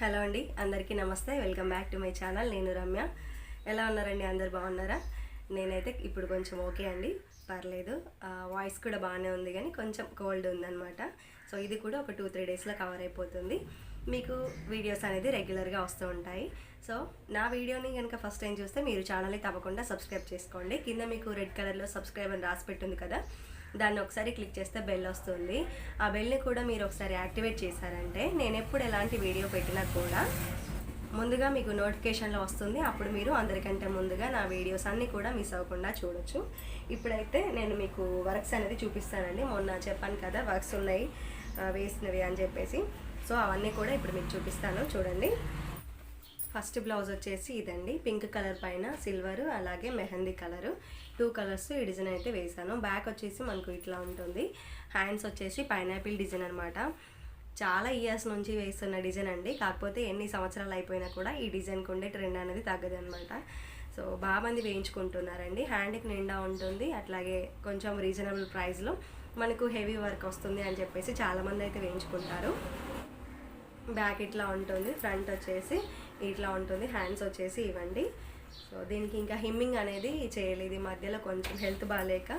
Hello అండి అందరికీ నమస్తే. Welcome back to my channel. నేను రమ్య. ఎలా ఉన్నారండి? అందరు బాగున్నారా? నేనైతే ఇప్పుడు కొంచెం ఓకే అండి. పర్లేదు. వాయిస్ కూడా బాగానే ఉంది కానీ కొంచెం కోల్డ్ ఉందన్నమాట. సో ఇది కూడా ఒక టూ త్రీ డేస్లో కవర్ అయిపోతుంది. మీకు వీడియోస్ అనేది రెగ్యులర్గా వస్తూ ఉంటాయి. సో నా వీడియోని కనుక ఫస్ట్ టైం చూస్తే మీరు ఛానల్ని తప్పకుండా సబ్స్క్రైబ్ చేసుకోండి. కింద మీకు రెడ్ కలర్లో సబ్స్క్రైబ్ అని రాసి పెట్టుంది కదా. దాన్ని ఒకసారి క్లిక్ చేస్తే బెల్ వస్తుంది. ఆ బెల్ని కూడా మీరు ఒకసారి యాక్టివేట్ చేశారంటే నేను ఎప్పుడు ఎలాంటి వీడియో పెట్టినా కూడా ముందుగా మీకు నోటిఫికేషన్లో వస్తుంది. అప్పుడు మీరు అందరికంటే ముందుగా నా వీడియోస్ అన్నీ కూడా మిస్ అవ్వకుండా చూడొచ్చు. ఇప్పుడైతే నేను మీకు వర్క్స్ అనేది చూపిస్తానండి. మొన్న చెప్పాను కదా వర్క్స్ ఉన్నాయి వేసినవి అని చెప్పేసి. సో అవన్నీ కూడా ఇప్పుడు మీకు చూపిస్తాను. చూడండి. ఫస్ట్ బ్లౌజ్ వచ్చేసి ఇదండి. పింక్ కలర్ పైన సిల్వరు అలాగే మెహందీ కలరు. టూ కలర్స్ ఈ డిజైన్ అయితే వేసాను బ్యాక్ వచ్చేసి మనకు ఇట్లా ఉంటుంది. హ్యాండ్స్ వచ్చేసి పైనాపిల్ డిజైన్ అనమాట చాలా ఇయర్స్ నుంచి వేస్తున్న డిజైన్ అండి. కాకపోతే ఎన్ని సంవత్సరాలు అయిపోయినా కూడా ఈ డిజైన్కి ఉండే ట్రెండ్ అనేది తగ్గదనమాట సో బాగా మంది వేయించుకుంటున్నారండి. హ్యాండ్కి నిండా ఉంటుంది. అట్లాగే కొంచెం రీజనబుల్ ప్రైస్లో మనకు హెవీ వర్క్ వస్తుంది అని చెప్పేసి చాలామంది అయితే వేయించుకుంటారు. బ్యాక్ ఇట్లా ఉంటుంది. ఫ్రంట్ వచ్చేసి ఇట్లా ఉంటుంది. హ్యాండ్స్ వచ్చేసి ఇవ్వండి. సో దీనికి ఇంకా హిమ్మింగ్ అనేది చేయలేదు. ఈ మధ్యలో కొంచెం హెల్త్ బాగాలేక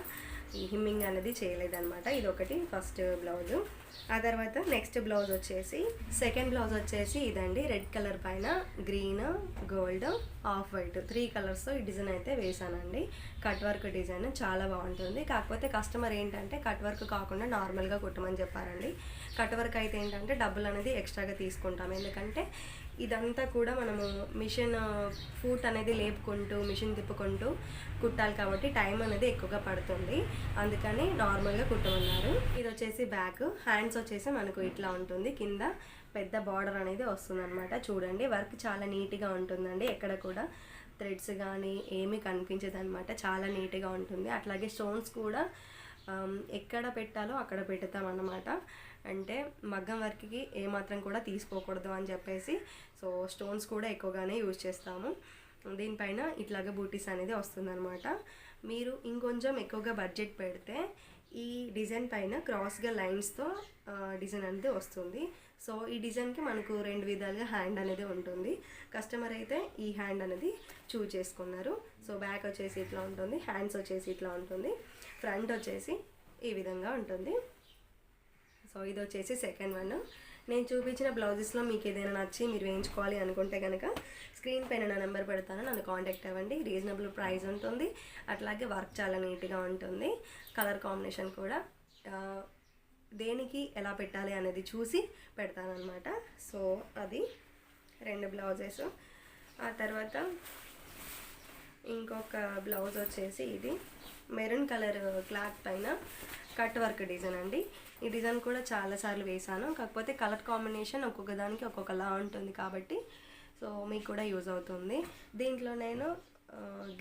ఈ హిమ్మింగ్ అనేది చేయలేదన్నమాట. ఇది ఒకటి ఫస్ట్ బ్లౌజ్. ఆ తర్వాత నెక్స్ట్ బ్లౌజ్ వచ్చేసి సెకండ్ బ్లౌజ్ వచ్చేసి ఇదండి. రెడ్ కలర్ పైన green gold off white. Three colours ఈ డిజైన్ అయితే వేసానండి. కట్ వర్క్ డిజైన్ చాలా బాగుంటుంది. కాకపోతే కస్టమర్ ఏంటంటే కట్ వర్క్ కాకుండా నార్మల్గా కుట్టమని చెప్పారండి. కట్ వర్క్ అయితే ఏంటంటే డబ్బులు అనేది ఎక్స్ట్రాగా తీసుకుంటాం. ఎందుకంటే ఇదంతా కూడా మనము మిషన్ ఫూట్ అనేది లేపుకుంటూ మిషన్ తిప్పుకుంటూ కుట్టాలి కాబట్టి టైం అనేది ఎక్కువగా పడుతుంది. అందుకని నార్మల్గా కుట్టమన్నారు. ఇది వచ్చేసి బ్యాక్ హ్యాండ్స్ వచ్చేసి మనకు ఇట్లా ఉంటుంది. కింద పెద్ద బార్డర్ అనేది వస్తుందన్నమాట. చూడండి వర్క్ చాలా నీట్గా ఉంటుందండి. ఎక్కడ కూడా థ్రెడ్స్ కానీ ఏమీ కనిపించదు అనమాట చాలా నీట్గా ఉంటుంది. అట్లాగే స్టోన్స్ కూడా ఎక్కడ పెట్టాలో అక్కడ పెడతాం అన్నమాట అంటే మగ్గం వర్క్కి ఏమాత్రం కూడా తీసుకోకూడదు అని చెప్పేసి సో స్టోన్స్ కూడా ఎక్కువగానే యూజ్ చేస్తాము. దీనిపైన ఇట్లాగ బూటీస్ అనేది వస్తుందన్నమాట. మీరు ఇంకొంచెం ఎక్కువగా బడ్జెట్ పెడితే ఈ డిజైన్ పైన క్రాస్గా లైన్స్తో డిజైన్ అనేది వస్తుంది. సో ఈ డిజైన్కి మనకు రెండు విధాలుగా హ్యాండ్ అనేది ఉంటుంది. కస్టమర్ అయితే ఈ హ్యాండ్ అనేది చూజ్ చేసుకున్నారు. సో బ్యాక్ వచ్చేసి ఇట్లా ఉంటుంది హ్యాండ్స్ వచ్చేసి ఇట్లా ఉంటుంది ఫ్రంట్ వచ్చేసి ఈ విధంగా ఉంటుంది. సో ఇది వచ్చేసి సెకండ్ వన్ నేను చూపించిన బ్లౌజెస్లో మీకు ఏదైనా నచ్చి మీరు వేయించుకోవాలి అనుకుంటే కనుక స్క్రీన్ పైన నా నెంబర్ పెడతాను నన్ను కాంటాక్ట్ అవ్వండి. రీజనబుల్ ప్రైస్ ఉంటుంది. అట్లాగే వర్క్ చాలా నీట్గా ఉంటుంది. కలర్ కాంబినేషన్ కూడా. దేనికి ఎలా పెట్టాలి అనేది చూసి పెడతానమాట సో అది రెండు బ్లౌజెస్. ఆ తర్వాత ఇంకొక బ్లౌజ్ వచ్చేసి ఇది మెరూన్ కలర్ క్లాత్ పైన. కట్ వర్క్ డిజైన్ అండి. ఈ డిజైన్ కూడా చాలాసార్లు వేసాను కాకపోతే కలర్ కాంబినేషన్ ఒక్కొక్క దానికి ఒక్కొక్కలా ఉంటుంది కాబట్టి సో మీకు కూడా యూజ్ అవుతుంది. దీంట్లో నేను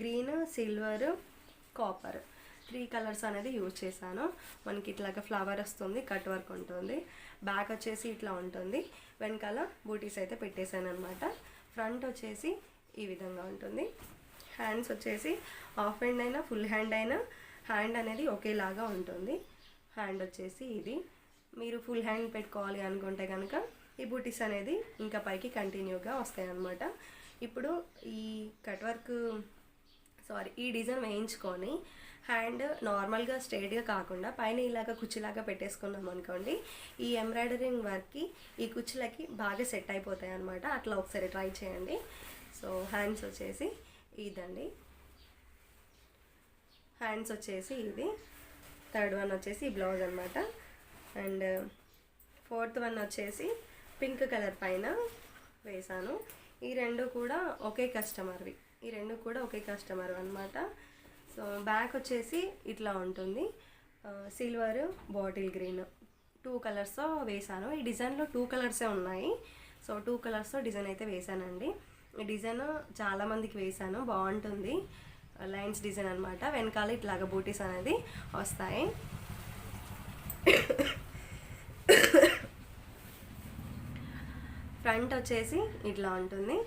green silver copper three colours అనేది యూజ్ చేశాను. మనకి ఇట్లాగా ఫ్లవర్ వస్తుంది కట్ వర్క్ ఉంటుంది. బ్యాక్ వచ్చేసి ఇట్లా ఉంటుంది. వెనకాల బూటీస్ అయితే పెట్టేశాను అనమాట ఫ్రంట్ వచ్చేసి ఈ విధంగా ఉంటుంది. హ్యాండ్స్ వచ్చేసి హాఫ్ హ్యాండ్ అయినా ఫుల్ హ్యాండ్ అయినా హ్యాండ్ అనేది ఒకేలాగా ఉంటుంది. హ్యాండ్ వచ్చేసి ఇది. మీరు ఫుల్ హ్యాండ్ పెట్టుకోవాలి అనుకుంటే కనుక ఈ బూటీస్ అనేది ఇంకా పైకి కంటిన్యూగా వస్తాయి అన్నమాట ఇప్పుడు ఈ కట్ వర్క్ సారీ ఈ డిజైన్ వేయించుకొని హ్యాండ్ నార్మల్గా స్ట్రైట్గా కాకుండా పైన ఇలాగ కుచ్చిలాగా పెట్టేసుకున్నాం అనుకోండి ఈ ఎంబ్రాయిడరింగ్ వర్క్కి ఈ కుచ్చులకి బాగా సెట్ అయిపోతాయి అనమాట అట్లా ఒకసారి ట్రై చేయండి. సో హ్యాండ్స్ వచ్చేసి ఇదండి. హ్యాండ్స్ వచ్చేసి ఇది. థర్డ్ వన్ వచ్చేసి ఈ బ్లౌజ్ అనమాట అండ్ ఫోర్త్ వన్ వచ్చేసి పింక్ కలర్ పైన వేసాను. ఈ రెండు కూడా ఒకే కస్టమర్వి. ఈ రెండు కూడా ఒకే కస్టమర్ అనమాట సో బ్యాక్ వచ్చేసి ఇట్లా ఉంటుంది. Silver bottle green. టూ కలర్స్తో వేసాను. ఈ డిజైన్లో టూ కలర్సే ఉన్నాయి. సో టూ కలర్స్తో డిజైన్ అయితే వేసానండి. ఈ డిజైన్ చాలామందికి వేసాను. బాగుంటుంది. లైన్స్ డిజైన్ అనమాట వెనకాల ఇట్లాగ బూటీస్ అనేది వస్తాయి. ఫ్రంట్ వచ్చేసి ఇట్లా ఉంటుంది.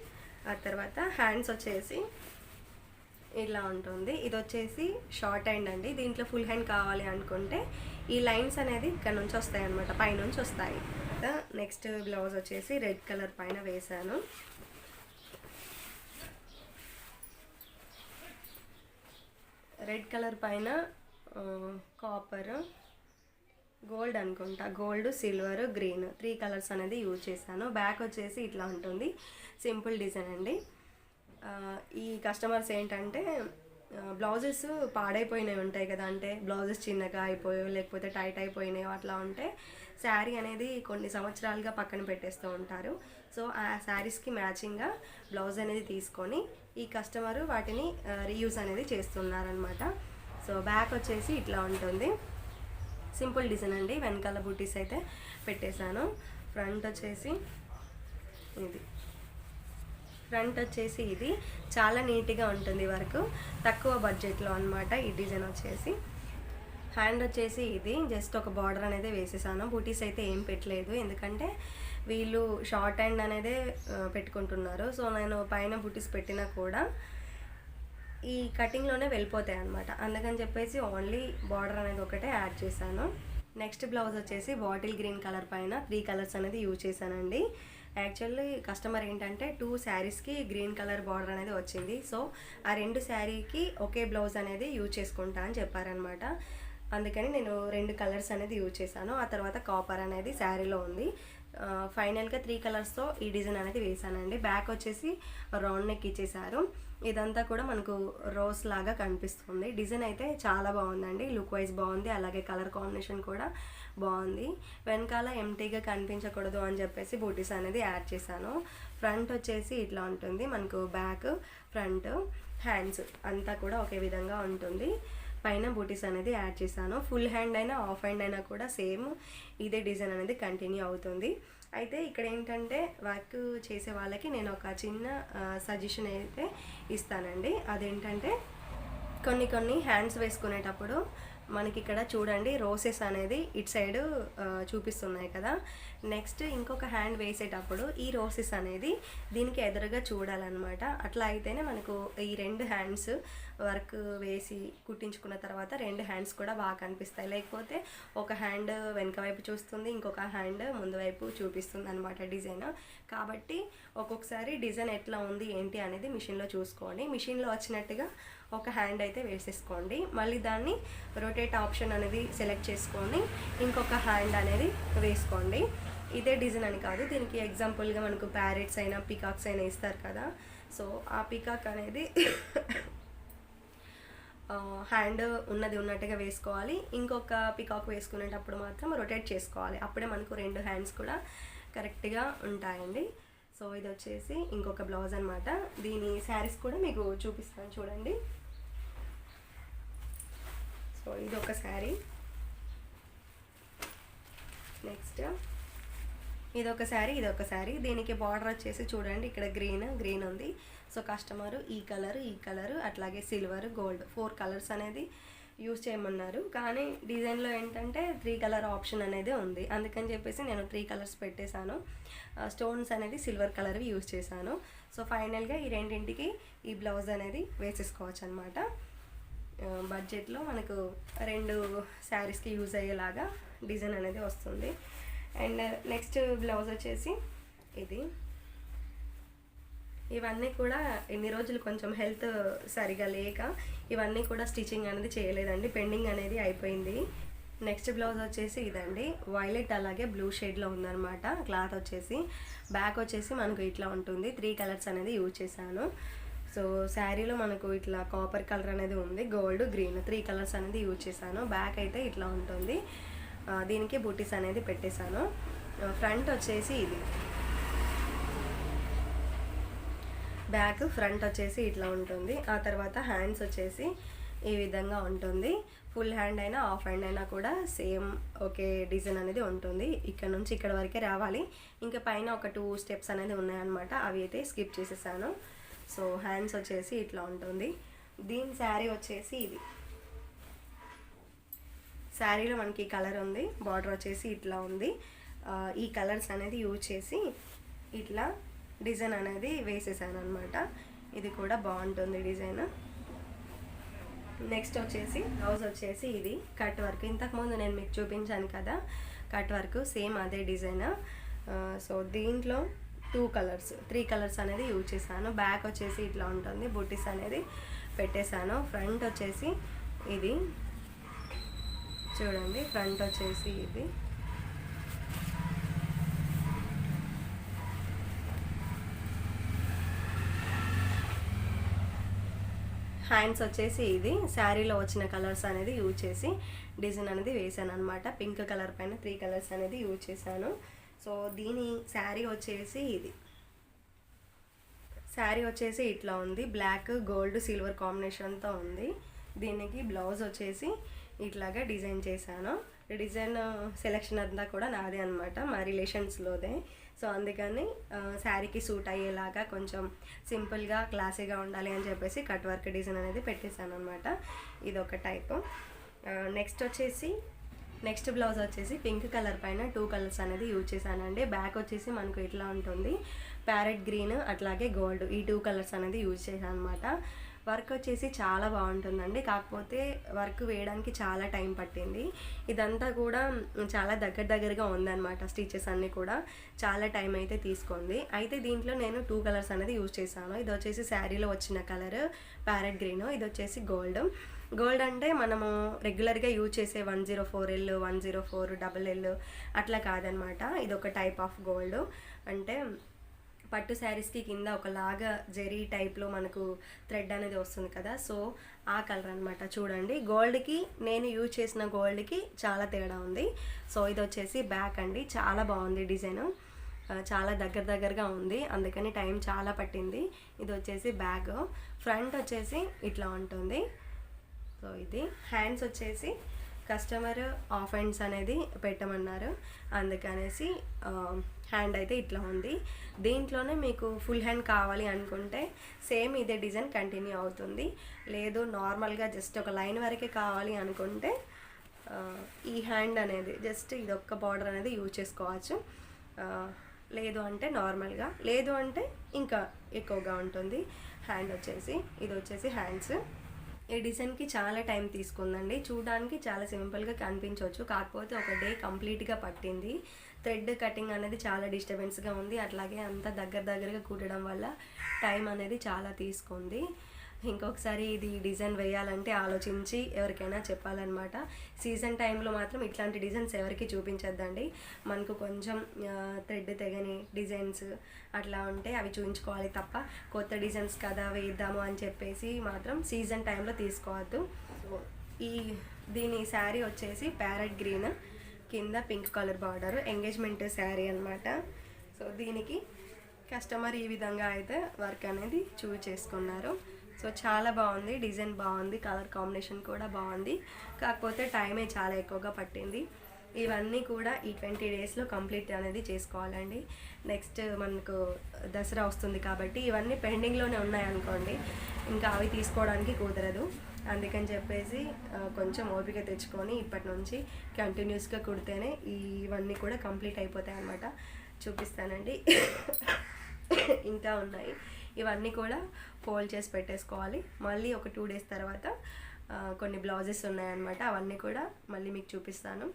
ఆ తర్వాత హ్యాండ్స్ వచ్చేసి ఇట్లా ఉంటుంది. ఇది వచ్చేసి షార్ట్ హ్యాండ్ అండి. దీంట్లో ఫుల్ హ్యాండ్ కావాలి అనుకుంటే ఈ లైన్స్ అనేది ఇక్కడ నుంచి వస్తాయి అనమాట పైనుంచి వస్తాయి. నెక్స్ట్ బ్లౌజ్ వచ్చేసి రెడ్ కలర్ పైన వేశాను. రెడ్ కలర్ పైన కాపర్ గోల్డ్ అనుకుంటా. Gold silver green three colours అనేది యూజ్ చేశాను. బ్యాక్ వచ్చేసి ఇట్లా ఉంటుంది. సింపుల్ డిజైన్ అండి. ఈ కస్టమర్స్ ఏంటంటే బ్లౌజెస్ పాడైపోయినవి ఉంటాయి కదా. అంటే బ్లౌజెస్ చిన్నగా అయిపోయాయో లేకపోతే టైట్ అయిపోయినాయో అట్లా ఉంటే శారీ అనేది కొన్ని సంవత్సరాలుగా పక్కన పెట్టేస్తూ ఉంటారు. సో ఆ శారీస్కి మ్యాచింగ్గా బ్లౌజ్ అనేది తీసుకొని ఈ కస్టమర్ వాటిని రీయూజ్ అనేది చేస్తున్నారనమాట సో బ్యాక్ వచ్చేసి ఇట్లా ఉంటుంది. సింపుల్ డిజైన్ అండి. వెనకాల బూటీస్ అయితే పెట్టేశాను. ఫ్రంట్ వచ్చేసి ఇది. ఫ్రంట్ వచ్చేసి ఇది. చాలా నీట్గా ఉంటుంది వరకు. తక్కువ బడ్జెట్లో అనమాట ఈ డిజైన్ వచ్చేసి. హ్యాండ్ వచ్చేసి ఇది. జస్ట్ ఒక బార్డర్ అనేది వేసేసాను. బూటీస్ అయితే ఏం పెట్టలేదు. ఎందుకంటే వీళ్ళు షార్ట్ హ్యాండ్ అనేది పెట్టుకుంటున్నారు. సో నేను పైన బుటీస్ పెట్టినా కూడా ఈ కటింగ్లోనే వెళ్ళిపోతాయి అనమాట అందుకని చెప్పేసి ఓన్లీ బార్డర్ అనేది ఒకటే యాడ్ చేశాను. నెక్స్ట్ బ్లౌజ్ వచ్చేసి బాటిల్ గ్రీన్ కలర్ పైన త్రీ కలర్స్ అనేది యూజ్ చేశానండి. యాక్చువల్లీ కస్టమర్ ఏంటంటే టూ శారీస్కి గ్రీన్ కలర్ బార్డర్ అనేది వచ్చింది. సో ఆ రెండు శారీకి ఒకే బ్లౌజ్ అనేది యూజ్ చేసుకుంటా అని చెప్పారనమాట అందుకని నేను రెండు కలర్స్ అనేది యూజ్ చేశాను. ఆ తర్వాత కాపర్ అనేది శారీలో ఉంది. ఫైనల్గా త్రీ కలర్స్తో ఈ డిజైన్ అనేది వేసానండి బ్యాక్ వచ్చేసి రౌండ్ నెక్ ఇచ్చేసారు. ఇదంతా కూడా మనకు రోస్ లాగా కనిపిస్తుంది. డిజైన్ అయితే చాలా బాగుందండి. లుక్ వైజ్ బాగుంది. అలాగే కలర్ కాంబినేషన్ కూడా బాగుంది. వెనకాల ఎంటీగా కనిపించకూడదు అని చెప్పేసి బూటీస్ అనేది యాడ్ చేశాను. ఫ్రంట్ వచ్చేసి ఇట్లా ఉంటుంది. మనకు బ్యాక్ ఫ్రంట్ హ్యాండ్స్ అంతా కూడా ఒకే విధంగా ఉంటుంది. పైన బూటీస్ అనేది యాడ్ చేశాను. ఫుల్ హ్యాండ్ అయినా ఆఫ్ హ్యాండ్ అయినా కూడా సేమ్ ఇదే డిజైన్ అనేది కంటిన్యూ అవుతుంది. అయితే ఇక్కడ ఏంటంటే వర్క్ చేసే వాళ్ళకి నేను ఒక చిన్న సజెషన్ అయితే ఇస్తానండి. అదేంటంటే కొన్ని కొన్ని హ్యాండ్స్ వేసుకునేటప్పుడు మనకి ఇక్కడ చూడండి రోసెస్ అనేది ఇటు సైడ్ చూపిస్తున్నాయి కదా. నెక్స్ట్ ఇంకొక హ్యాండ్ వేసేటప్పుడు ఈ రోసెస్ అనేది దీనికి ఎదురుగా చూడాలన్నమాట. అట్లా అయితేనే మనకు ఈ రెండు హ్యాండ్స్ వర్క్ వేసి కుట్టించుకున్న తర్వాత రెండు హ్యాండ్స్ కూడా బాగా కనిపిస్తాయి. లేకపోతే ఒక హ్యాండ్ వెనక వైపు చూస్తుంది ఇంకొక హ్యాండ్ ముందు వైపు చూపిస్తుంది అనమాట డిజైన్. కాబట్టి ఒక్కొక్కసారి డిజైన్ ఎట్లా ఉంది ఏంటి అనేది మిషన్లో చూసుకోండి. మిషన్లో వచ్చినట్టుగా ఒక హ్యాండ్ అయితే వేసేసుకోండి. మళ్ళీ దాన్ని రొటేట్ ఆప్షన్ అనేది సెలెక్ట్ చేసుకొని ఇంకొక హ్యాండ్ అనేది వేసుకోండి. ఇదే డిజైన్ అని కాదు దీనికి ఎగ్జాంపుల్గా మనకు ప్యారెట్స్ అయినా పికాక్స్ అయినా ఇస్తారు కదా. సో ఆ పికాక్ అనేది హ్యాండ్ ఉన్నది ఉన్నట్టుగా వేసుకోవాలి. ఇంకొక పికాక్ వేసుకునేటప్పుడు మాత్రం రొటేట్ చేసుకోవాలి. అప్పుడే మనకు రెండు హ్యాండ్స్ కూడా కరెక్ట్గా ఉంటాయండి. సో ఇది వచ్చేసి ఇంకొక బ్లౌజ్ అనమాట దీని శారీస్ కూడా మీకు చూపిస్తాను చూడండి. సో ఇది ఒక శారీ నెక్స్ట్ ఇది ఒక శారీ ఇది ఒక శారీ దీనికి బార్డర్ వచ్చేసి చూడండి. ఇక్కడ గ్రీన్ గ్రీన్ ఉంది. సో కస్టమర్ ఈ కలర్ ఈ కలర్ అట్లాగే సిల్వర్ గోల్డ్ ఫోర్ కలర్స్ అనేది యూస్ చేయమన్నారు. కానీ డిజైన్లో ఏంటంటే త్రీ కలర్ ఆప్షన్ అనేది ఉంది. అందుకని చెప్పేసి నేను త్రీ కలర్స్ పెట్టేశాను. స్టోన్స్ అనేది సిల్వర్ కలర్వి యూస్ చేశాను. సో ఫైనల్గా ఈ రెండింటికి ఈ బ్లౌజ్ అనేది వేసేసుకోవచ్చు అనమాట బడ్జెట్లో మనకు రెండు శారీస్కి యూజ్ అయ్యేలాగా డిజైన్ అనేది వస్తుంది. అండ్ నెక్స్ట్ బ్లౌజ్ వచ్చేసి ఇది. ఇవన్నీ కూడా ఎన్ని రోజులు కొంచెం హెల్త్ సరిగా లేక ఇవన్నీ కూడా స్టిచ్చింగ్ అనేది చేయలేదండి. పెండింగ్ అనేది అయిపోయింది. నెక్స్ట్ బ్లౌజ్ వచ్చేసి ఇదండి. వైలెట్ అలాగే బ్లూ షేడ్లో ఉందన్నమాట. క్లాత్ వచ్చేసి. బ్యాక్ వచ్చేసి మనకు ఇట్లా ఉంటుంది. త్రీ కలర్స్ అనేది యూజ్ చేశాను. సో శారీలో మనకు ఇట్లా కాపర్ కలర్ అనేది ఉంది. గోల్డ్ గ్రీన్ త్రీ కలర్స్ అనేది యూజ్ చేశాను. బ్యాక్ అయితే ఇట్లా ఉంటుంది. దీనికి బూటీస్ అనేది పెట్టేశాను. ఫ్రంట్ వచ్చేసి ఇది. బ్యాక్ ఫ్రంట్ వచ్చేసి ఇట్లా ఉంటుంది. ఆ తర్వాత హ్యాండ్స్ వచ్చేసి ఈ విధంగా ఉంటుంది. ఫుల్ హ్యాండ్ అయినా హాఫ్ హ్యాండ్ అయినా కూడా సేమ్ ఒకే డిజైన్ అనేది ఉంటుంది. ఇక్కడ నుంచి ఇక్కడ వరకే రావాలి. ఇంకా పైన ఒక టూ స్టెప్స్ అనేది ఉన్నాయన్నమాట. అవి అయితే స్కిప్ చేసేసాను. సో హ్యాండ్స్ వచ్చేసి ఇట్లా ఉంటుంది. దీని శారీ వచ్చేసి ఇది. శారీలో మనకి కలర్ ఉంది. బార్డర్ వచ్చేసి ఇట్లా ఉంది. ఈ కలర్స్ అనేది యూజ్ చేసి ఇట్లా డిజైన్ అనేది వేసేసాను అనమాట ఇది కూడా బాగుంటుంది డిజైన్. నెక్స్ట్ వచ్చేసి బ్లౌజ్ వచ్చేసి ఇది కట్ వర్క్. ఇంతకుముందు నేను మీకు చూపించాను కదా కట్ వర్క్ సేమ్ అదే డిజైన్. సో దీంట్లో టూ కలర్స్ త్రీ కలర్స్ అనేది యూజ్ చేశాను. బ్యాక్ వచ్చేసి ఇట్లా ఉంటుంది బుటీస్ అనేది పెట్టేశాను. ఫ్రంట్ వచ్చేసి ఇది. చూడండి ఫ్రంట్ వచ్చేసి ఇది. హ్యాండ్స్ వచ్చేసి ఇది. శారీలో వచ్చిన కలర్స్ అనేది యూజ్ చేసి డిజైన్ అనేది వేసాను అనమాట పింక్ కలర్ పైన త్రీ కలర్స్ అనేది యూజ్ చేశాను. సో దీని శారీ వచ్చేసి ఇది. శారీ వచ్చేసి ఇట్లా ఉంది. బ్లాక్ గోల్డ్ సిల్వర్ కాంబినేషన్తో ఉంది. దీనికి బ్లౌజ్ వచ్చేసి ఇట్లాగా డిజైన్ చేశాను. డిజైన్ సెలెక్షన్ అంతా కూడా నాదే అనమాట మా రిలేషన్స్లోదే. సో అందుకని శారీకి సూట్ అయ్యేలాగా కొంచెం సింపుల్గా క్లాసీగా ఉండాలి అని చెప్పేసి కట్ వర్క్ డిజైన్ అనేది పెట్టేశాను అనమాట ఇది ఒక టైప్ నెక్స్ట్ వచ్చేసి నెక్స్ట్ బ్లౌజ్ వచ్చేసి పింక్ కలర్ పైన టూ కలర్స్ అనేది యూజ్ చేశానండి. బ్యాక్ వచ్చేసి మనకు ఇట్లా ఉంటుంది. ప్యారెట్ గ్రీన్ అట్లాగే గోల్డ్ ఈ టూ కలర్స్ అనేది యూజ్ చేశాను అనమాట వర్క్ వచ్చేసి చాలా బాగుంటుందండి. కాకపోతే వర్క్ వేయడానికి చాలా టైం పట్టింది. ఇదంతా కూడా చాలా దగ్గర దగ్గరగా ఉందన్నమాట స్టిచెస్ అన్నీ కూడా. చాలా టైం అయితే తీసుకుంది. అయితే దీంట్లో నేను టూ కలర్స్ అనేది యూజ్ చేశాను. ఇది వచ్చేసి శారీలో వచ్చిన కలర్ ప్యారెట్ గ్రీన్. ఇది వచ్చేసి గోల్డ్. గోల్డ్ అంటే మనము రెగ్యులర్గా యూజ్ చేసే one zero four L one zero four double L అట్లా కాదనమాట ఇది ఒక టైప్ ఆఫ్ గోల్డ్. అంటే పట్టు శారీస్కి కింద ఒకలాగా జెరీ టైప్లో మనకు థ్రెడ్ అనేది వస్తుంది కదా. సో ఆ కలర్ అనమాట చూడండి గోల్డ్కి నేను యూజ్ చేసిన గోల్డ్కి చాలా తేడా ఉంది. సో ఇది వచ్చేసి బ్యాక్ అండి. చాలా బాగుంది డిజైన్ చాలా దగ్గర దగ్గరగా ఉంది. అందుకని టైం చాలా పట్టింది. ఇది వచ్చేసి బ్యాగ్ ఫ్రంట్ వచ్చేసి ఇట్లా ఉంటుంది. సో ఇది. హ్యాండ్స్ వచ్చేసి కస్టమర్ ఆఫ్ హ్యాండ్స్ అనేది పెట్టమన్నారు. అందుకనేసి హ్యాండ్ అయితే ఇట్లా ఉంది. దీంట్లోనే మీకు ఫుల్ హ్యాండ్ కావాలి అనుకుంటే సేమ్ ఇదే డిజైన్ కంటిన్యూ అవుతుంది. లేదు నార్మల్గా జస్ట్ ఒక లైన్ వరకే కావాలి అనుకుంటే ఈ హ్యాండ్ అనేది జస్ట్ ఇది ఒక్క బార్డర్ అనేది యూజ్ చేసుకోవచ్చు. లేదు అంటే నార్మల్గా లేదు అంటే ఇంకా ఎక్కువగా ఉంటుంది. హ్యాండ్ వచ్చేసి ఇది వచ్చేసి హ్యాండ్స్. ఈ డిజైన్కి చాలా టైం తీసుకుందండి. చూడడానికి చాలా సింపుల్గా కనిపించవచ్చు కాకపోతే ఒక డే కంప్లీట్గా పట్టింది. థ్రెడ్ కటింగ్ అనేది చాలా డిస్టర్బెన్స్గా ఉంది. అట్లాగే అంతా దగ్గర దగ్గరగా కుట్టడం వల్ల టైం అనేది చాలా తీసుకుంది. ఇంకొకసారి ఇది డిజైన్ వేయాలంటే ఆలోచించి ఎవరికైనా చెప్పాలన్నమాట. సీజన్ టైంలో మాత్రం ఇట్లాంటి డిజైన్స్ ఎవరికి చూపించద్దండి. మనకు కొంచెం థ్రెడ్ తెగని డిజైన్స్ అట్లా ఉంటే అవి చూపించుకోవాలి తప్ప కొత్త డిజైన్స్ కదా వేద్దాము అని చెప్పేసి మాత్రం సీజన్ టైంలో తీసుకోవద్దు. ఈ దీని శారీ వచ్చేసి ప్యారెట్ గ్రీన్ కింద pink colour border engagement sari అన్నమాట. సో దీనికి కస్టమర్ ఈ విధంగా అయితే వర్క్ అనేది చూజ్ చేసుకున్నారు. సో చాలా బాగుంది డిజైన్ బాగుంది కలర్ కాంబినేషన్ కూడా బాగుంది. కాకపోతే టైమే చాలా ఎక్కువగా పట్టింది. ఇవన్నీ కూడా ఈ ట్వంటీ డేస్లో కంప్లీట్ అనేది చేసుకోవాలండి. నెక్స్ట్ మనకు దసరా వస్తుంది కాబట్టి ఇవన్నీ పెండింగ్లోనే ఉన్నాయనుకోండి ఇంకా అవి తీసుకోవడానికి కుదరదు. అందుకని చెప్పేసి కొంచెం ఓపిక తెచ్చుకొని ఇప్పటి నుంచి కంటిన్యూస్గా కుడితేనే ఇవన్నీ కూడా కంప్లీట్ అయిపోతాయి అన్నమాట చూపిస్తానండి. ఇంకా ఉన్నాయి. ఇవన్నీ కూడా ఫోల్డ్ చేసి పెట్టేసుకోవాలి. మళ్ళీ ఒక టూ డేస్ తర్వాత కొన్ని బ్లౌజెస్ ఉన్నాయన్నమాట. అవన్నీ కూడా మళ్ళీ మీకు చూపిస్తాను.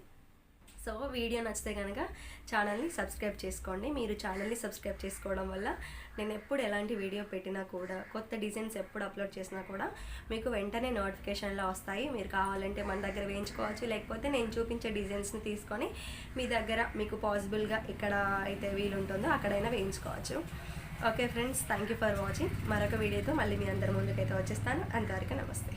సో వీడియో నచ్చితే కనుక ఛానల్ని సబ్స్క్రైబ్ చేసుకోండి. మీరు ఛానల్ని సబ్స్క్రైబ్ చేసుకోవడం వల్ల నేను ఎప్పుడు ఎలాంటి వీడియో పెట్టినా కూడా కొత్త డిజైన్స్ ఎప్పుడు అప్లోడ్ చేసినా కూడా మీకు వెంటనే నోటిఫికేషన్లో వస్తాయి. మీరు కావాలంటే మన దగ్గర వేయించుకోవచ్చు. లేకపోతే నేను చూపించే డిజైన్స్ని తీసుకొని మీ దగ్గర మీకు పాసిబుల్గా ఎక్కడ అయితే వీలుంటుందో అక్కడైనా వేయించుకోవచ్చు. Okay friends thank you for watching మరొక వీడియోతో మళ్ళీ మీ అందరి ముందుకైతే వచ్చేస్తాను. అంతవరకు నమస్తే.